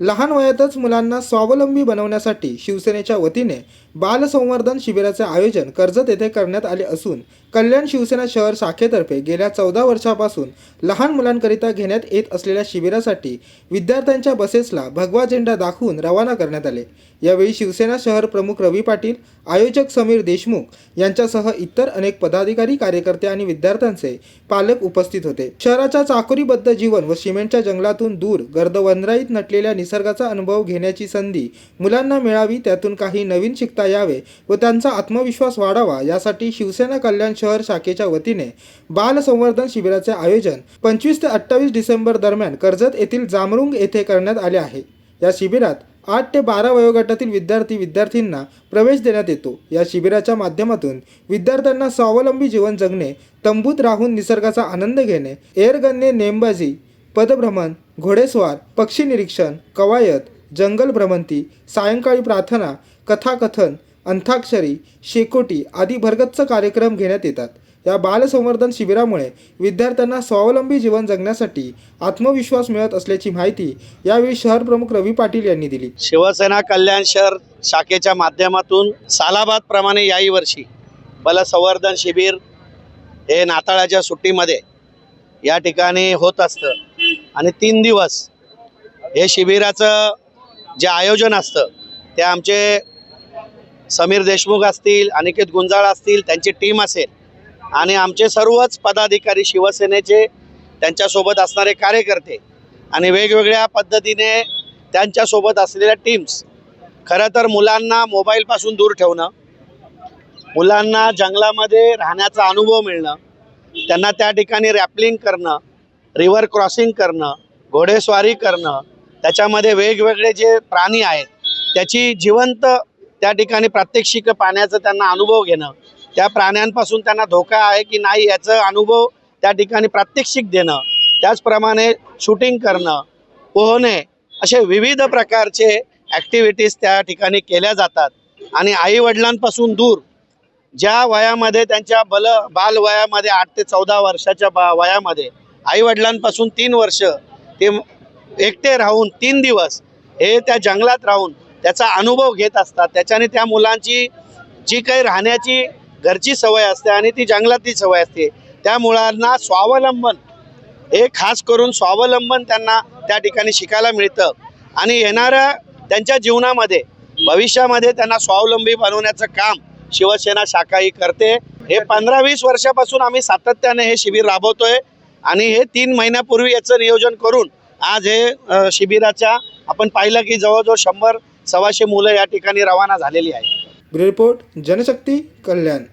लहान वयातच मुलांना स्वावलंबी बनवण्यासाठी शिवसेनेच्या वतीने बालसंवर्धन शिबिराचे आयोजन कर्जत येथे करण्यात आले असून कल्याण शिवसेना शहर शाखेतर्फे गेल्या चौदा वर्षापासून लहान मुलांकरिता घेण्यात येत असलेल्या शिबिरासाठी विद्यार्थ्यांच्या बसेसला भगवा झेंडा दाखवून रवाना करण्यात आले. यावेळी शिवसेना शहर प्रमुख रवी पाटील आयोजक समीर देशमुख यांच्यासह इतर अनेक पदाधिकारी कार्यकर्ते आणि विद्यार्थ्यांचे पालक उपस्थित होते. शहराच्या चाकोरीबद्ध जीवन व सिमेंटच्या जंगलातून दूर गर्द वनराईत नटलेल्या निसर्गाचा अनुभव घेण्याची संधी मुलांना मिळावी त्यातून काही नवीन शिकता यावे व त्यांचा आत्मविश्वास वाढावा यासाठी शिवसेना कल्याण शहर शाखेच्या वतीने बालसंवर्धन शिबिराचे आयोजन पंचवीस ते अठ्ठावीस डिसेंबर दरम्यान कर्जत येथील जामरुंग येथे करण्यात आले आहे. या शिबिरात आठ ते बारा वयोगटातील विद्यार्थी विद्यार्थींना प्रवेश देण्यात येतो. या शिबिराच्या माध्यमातून विद्यार्थ्यांना स्वावलंबी जीवन जगणे तंबूत राहून निसर्गाचा आनंद घेणे एअरगनने नेमबाजी पदभ्रमण घोडेस्वार पक्षी निरीक्षण कवायत जंगल भ्रमंती सायंकाळी प्रार्थना कथाकथन अंताक्षरी शेकोटी आदी भरगच्च कार्यक्रम घेण्यात येतात. या बालसंवर्धन शिबिरामुळे विद्यार्थ्यांना स्वावलंबी जीवन जगण्यासाठी आत्मविश्वास मिळत असल्याची माहिती यावेळी शहर प्रमुख रवी पाटील यांनी दिली. शिवसेना कल्याण शहर शाखेच्या माध्यमातून सालाबाद प्रमाणे याही वर्षी बलसंवर्धन शिबिर हे नाताळाच्या सुट्टीमध्ये या ठिकाणी होत असतं. आणि तीन दिवस हे शिबिराचं जे आयोजन असतं ते आमचे समीर देशमुख असतील अनिकेत गुंजाळ असतील त्यांची टीम असेल आणि आमचे सर्वच पदाधिकारी शिवसेनेचे त्यांच्यासोबत असणारे कार्यकर्ते आणि वेगवेगळ्या पद्धतीने त्यांच्यासोबत असलेल्या टीम्स खरं तर मुलांना मोबाईलपासून दूर ठेवणं मुलांना जंगलामध्ये राहण्याचा अनुभव मिळणं त्यांना त्या ठिकाणी रॅपलिंग करणं रिव्हर क्रॉसिंग करणं घोडेस्वारी करणं त्याच्यामध्ये वेगवेगळे जे प्राणी आहेत त्याची जिवंत त्या ठिकाणी प्रात्यक्षिक पाण्याचा त्यांना अनुभव घेणं त्या प्राण्यांपासून त्यांना धोका आहे की नाही याचा अनुभव त्या ठिकाणी प्रात्यक्षिक देणं त्याचप्रमाणे शूटिंग करणं पोहणे असे विविध प्रकारचे ॲक्टिव्हिटीज त्या ठिकाणी केल्या जातात. आणि आईवडिलांपासून दूर ज्या वयामध्ये त्यांच्या बल बाल वयामध्ये आठ ते चौदा वर्षाच्या बा वयामध्ये आईवडिलांपासून तीन वर्ष ते एकटे राहून तीन दिवस हे त्या जंगलात राहून त्याचा अनुभव घेत असतात. त्याच्याने त्या मुलांची जी काही राहण्याची घरची सवय असते आणि ती जंगलातली सवय असते. त्या मुलांना स्वावलंबन हे खास करून स्वावलंबन त्यांना त्या ठिकाणी शिकायला मिळतं. आणि येणाऱ्या त्यांच्या जीवनामध्ये भविष्यामध्ये त्यांना स्वावलंबी बनवण्याचं काम शिवसेना शाखा ही करते. हे पंधरा वीस वर्षापासून आम्ही सातत्याने हे शिबिर राबवतोय. आणि हे तीन महिन्यापूर्वी याचं नियोजन करून आज हे शिबिराच्या आपण पाहिलं की जवळजवळ शंभर सव्वाशे मुलं या ठिकाणी रवाना झालेली आहेत. रिपोर्ट जनशक्ती कल्याण.